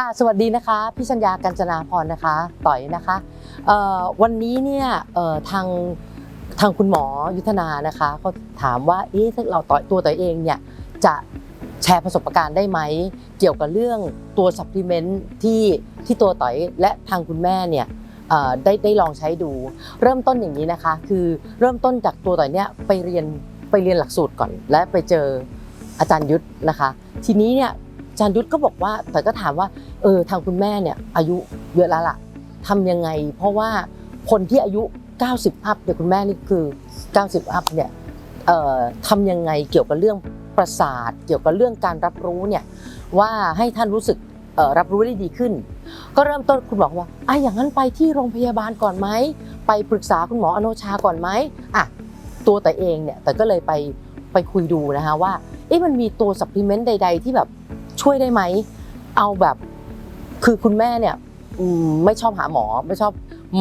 ค่ะ สวัสดีนะคะ พี่ชัญญากัญจนาพรนะคะ ต่อยนะคะ วันนี้เนี่ยทางทางคุณหมอยุทธนานะคะก็ถามว่า เอ๊ะถ้าเราต่อยตัวต่อยเองเนี่ยจะแชร์ประสบการณ์ได้ไหม เกี่ยวกับเรื่องตัวซัพพลีเมนต์ที่ที่ตัวต่อยและทางคุณแม่เนี่ยได้ได้ลองใช้ดู เริ่มต้นอย่างนี้นะคะ คือเริ่มต้นจากตัวต่อยเนี่ยไปเรียนไปเรียนหลักสูตรก่อน และไปเจออาจารย์ยุทธนะคะ ทีนี้เนี่ยอาจารย์ยุทธก็บอกว่าแต่ก็ถามว่า เออทางคุณแม่เนี่ยอายุเยอะแล้วล่ะทำยังไง เพราะว่าคนที่อายุ 90 อัพเดี๋ยคุณแม่นี่คือ 90 อัพเนี่ยเอ่อทำยังไงเกี่ยวกับเรื่องประสาท เกี่ยวกับเรื่องการรับรู้เนี่ยว่าให้ท่านรู้สึกรับรู้ได้ดีขึ้น ก็เริ่มต้นคุณบอกว่าอะอย่างนั้นไปที่โรงพยาบาลก่อนไหมไปปรึกษาคุณหมออโนชาก่อนไหมอะตัวแต่เองเนี่ยแต่ก็เลยไปไปคุยดูนะคะว่าเอ๊ะมันมีตัวซัพพลีเมนต์ใด ๆ ที่แบบช่วยได้ไหมเอาแบบ คือคุณแม่เนี่ยไม่ชอบหาหมอไม่ชอบ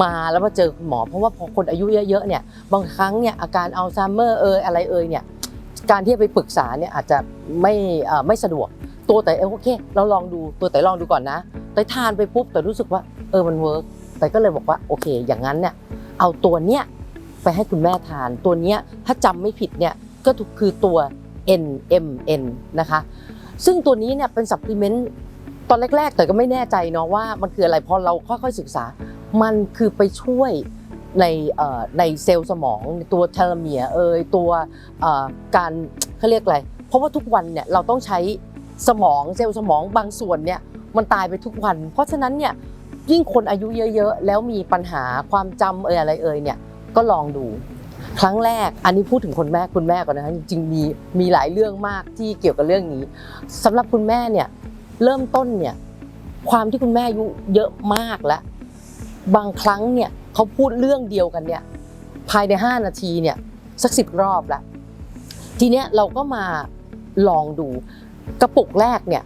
มาแล้วมาเจอคุณหมอ เพราะว่าพอคนอายุเยอะๆเนี่ยบางครั้งเนี่ยอาการอัลไซเมอร์เอยอะไรเอยเนี่ยการที่ไปปรึกษาเนี่ยอาจจะไม่ไม่สะดวกตัวแต่เออโอเค เราลองดูตัวแต่ลองดูก่อนนะแต่ทานไปปุ๊บแต่รู้สึกว่าเออมันเวิร์กแต่ก็เลยบอกว่าโอเค อย่างนั้นเนี่ยเอาตัวเนี้ยไปให้คุณแม่ทานตัวเนี้ยถ้าจำไม่ผิดเนี่ยก็คือตัว NMN นะคะซึ่งตัวนี้เนี่ยเป็นซัพพลีเมนต์ ตอนแรกๆแต่ก็ไม่แน่ใจเนาะว่ามันคืออะไรพอเราค่อยๆศึกษา มันคือไปช่วยในในเซลล์สมองตัวเทลเมียเอยตัวการเขาเรียกอะไรเพราะว่าทุกวันเนี่ยเราต้องใช้สมองเซลล์สมองบางส่วนเนี่ยมันตายไปทุกวัน เพราะฉะนั้นเนี่ยยิ่งคนอายุเยอะๆ แล้วมีปัญหาความจำเอยอะไรเอยเนี่ยก็ลองดู ครั้งแรกอันนี้พูดถึงคนแม่คุณแม่ก่อนนะคะจริงๆมีมีหลายเรื่องมากที่เกี่ยวกับเรื่องนี้สำหรับคุณแม่เนี่ย เริ่มต้นเนี่ยความที่คุณแม่อายุเยอะมากแล้ว บางครั้งเนี่ยเขาพูดเรื่องเดียวกันเนี่ยภายใน 5 นาทีเนี่ยสักสิบรอบแล้วทีเนี้ยเราก็มาลองดูกระปุกแรกเนี่ย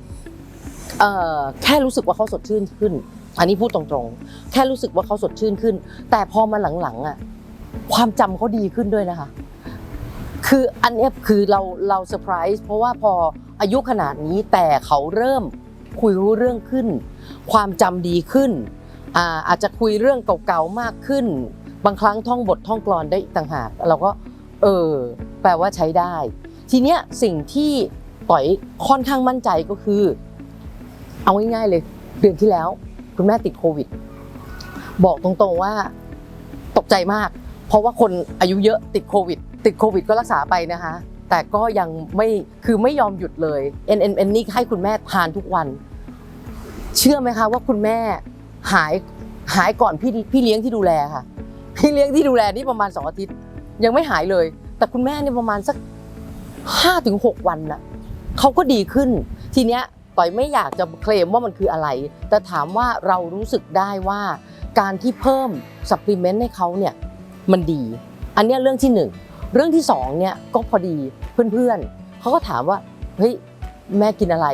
แค่รู้สึกว่าเขาสดชื่นขึ้น อันนี้พูดตรงๆ แค่รู้สึกว่าเขาสดชื่นขึ้น แต่พอมาหลังๆอะความจำเขาดีขึ้นด้วยนะคะ คืออันนี้คือเราเราเซอร์ไพรส์เพราะว่าพออายุขนาดนี้แต่เขาเริ่ม คุยรู้เรื่องขึ้น ความจำดีขึ้น อาจจะคุยเรื่องเก่าๆมากขึ้น บางครั้งท่องบทท่องกลอนได้ต่างหากเราก็เออแปลว่าใช้ได้ ทีเนี้ยสิ่งที่ต่อยค่อนข้างมั่นใจก็คือ เอาง่ายๆเลย เดือนที่แล้ว คุณแม่ติดโควิด บอกตรงๆว่าตกใจมาก เพราะว่าคนอายุเยอะติดโควิด ติดโควิดก็รักษาไปนะคะ แต่ก็ยังไม่คือไม่ยอมหยุดเลย N N N นี่ให้คุณแม่ทานทุกวัน เชื่อไหมคะว่าคุณแม่หายหายก่อนพี่พี่เลี้ยงที่ดูแลค่ะ พี่เลี้ยงที่ดูแลนี่ประมาณสองอาทิตย์ ยังไม่หายเลย แต่คุณแม่เนี่ยประมาณสักห้าถึงหกวันนะเขาก็ดีขึ้น ทีเนี้ยต่อยไม่อยากจะเคลมว่ามันคืออะไร แต่ถามว่าเรารู้สึกได้ว่าการที่เพิ่มซัพพลีเมนต์ให้เขาเนี่ยมันดี อันนี้เรื่องที่หนึ่ง เรื่องที่สองเนี่ยก็พอดีเพื่อนๆเขาก็ถามว่าเฮ้ยแม่กินอะไร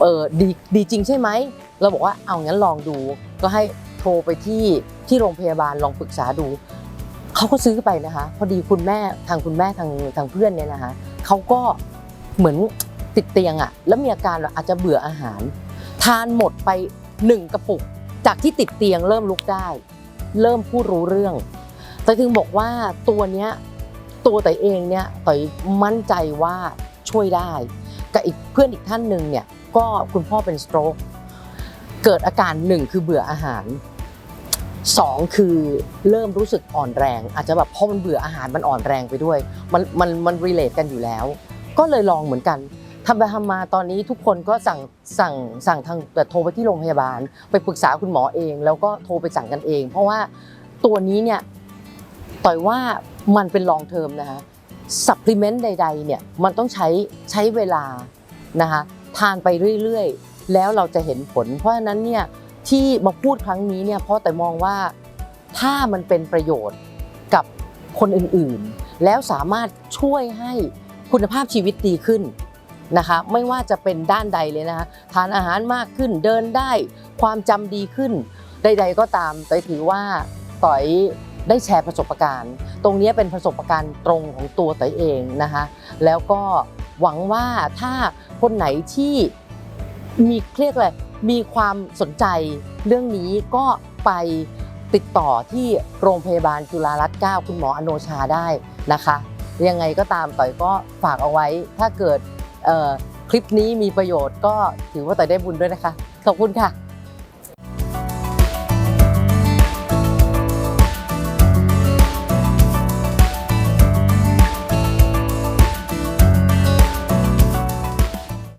เออดีดีจริงใช่ไหมเราบอกว่าเอางั้นลองดู ก็ให้โทรไปที่ที่โรงพยาบาลลองปรึกษาดูเขาก็ซื้อไปนะคะ พอดีคุณแม่ทางคุณแม่ทางทางเพื่อนเนี่ยนะคะเขาก็เหมือนติดเตียงอะ่ะแล้วมีอาการอาจจะเบื่ออาหาร ทานหมดไปหนึ่งกระปุก จากที่ติดเตียงเริ่มลุกได้ เริ่มพูดรู้เรื่องแต่ถึงบอกว่าตัวเนี้ย ตัวแต่เองเนี่ยต่อยมั่นใจว่าช่วยได้ กับอีกเพื่อนอีกท่านหนึ่งเนี่ยก็คุณพ่อเป็นสโตรกเกิดอาการหนึ่งคือเบื่ออาหารสองคือเริ่มรู้สึกอ่อนแรง อาจจะแบบพอมันเบื่ออาหารมันอ่อนแรงไปด้วย มันมันมันรีเลทกันอยู่แล้ว ก็เลยลองเหมือนกันทำไปทำมาตอนนี้ทุกคนก็สั่งสั่งสั่งทางแต่โทรไปที่โรงพยาบาล ไปปรึกษาคุณหมอเอง แล้วก็โทรไปสั่งกันเอง เพราะว่าตัวนี้เนี่ยต่อยว่า มันเป็นลองเทอมนะคะซัพพลีเมนต์ใดๆเนี่ยมันต้องใช้ใช้เวลานะคะทานไปเรื่อยๆ แล้วเราจะเห็นผล เพราะฉะนั้นเนี่ยที่มาพูดครั้งนี้เนี่ยเพราะแต่มองว่าถ้ามันเป็นประโยชน์กับคนอื่นๆ แล้วสามารถช่วยให้คุณภาพชีวิตดีขึ้นนะคะไม่ว่าจะเป็นด้านใดเลยนะคะทานอาหารมากขึ้นเดินได้ความจำดีขึ้นใด ๆ ก็ตามแต่ถือว่าต่อย ได้แชร์ประสบการณ์ ตรงนี้เป็นประสบการณ์ตรงของตัวต่อยเองนะคะแล้วก็หวังว่าถ้าคนไหนที่มีเครียกอะไรมีความสนใจเรื่องนี้ก็ไปติดต่อที่โรงพยาบาลจุฬารัตน์9คุณหมออโนชาได้นะคะ ยังไงก็ตามต่อยก็ฝากเอาไว้ ถ้าเกิดคลิปนี้มีประโยชน์ก็ถือว่าต่อยได้บุญด้วยนะคะ ขอบคุณค่ะ